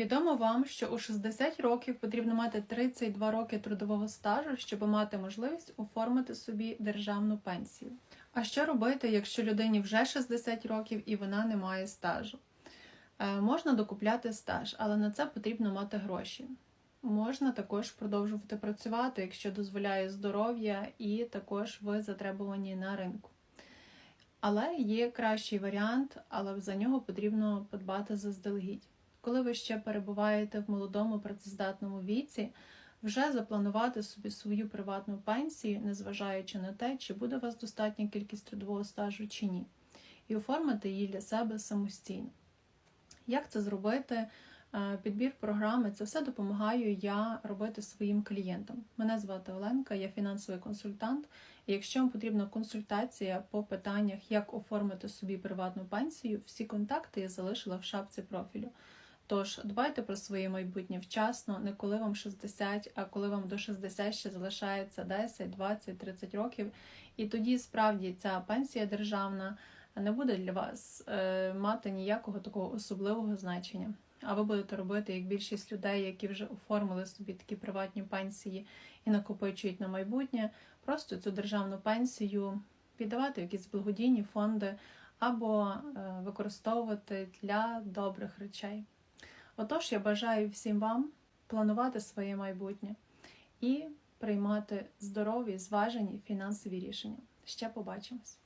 Відомо вам, що у 60 років потрібно мати 32 роки трудового стажу, щоб мати можливість оформити собі державну пенсію. А що робити, якщо людині вже 60 років і вона не має стажу? Е, Можна докупляти стаж, але на це потрібно мати гроші. Можна також продовжувати працювати, якщо дозволяє здоров'я, і також ви затребувані на ринку. Але є кращий варіант, але за нього потрібно подбати заздалегідь. Коли ви ще перебуваєте в молодому працездатному віці, вже запланувати собі свою приватну пенсію, незважаючи на те, чи буде у вас достатня кількість трудового стажу чи ні, і оформити її для себе самостійно. Як це зробити? Е, Підбір програми це все допомагаю я робити своїм клієнтам. Мене звати Оленка, я фінансовий консультант. І якщо вам потрібна консультація по питаннях, як оформити собі приватну пенсію, всі контакти я залишила в шапці профілю. Тож дбайте про своє майбутнє вчасно, не коли вам 60, а коли вам до 60 ще залишається 10, 20, 30 років. І тоді справді ця пенсія державна не буде для вас е, мати ніякого такого особливого значення. А ви будете робити як більшість людей, які вже оформили собі такі приватні пенсії і накопичують на майбутнє, просто цю державну пенсію піддавати в якісь благодійні фонди або е, використовувати для добрих речей. Отож, я бажаю всім вам планувати своє майбутнє і приймати здорові, зважені фінансові рішення. Ще побачимось!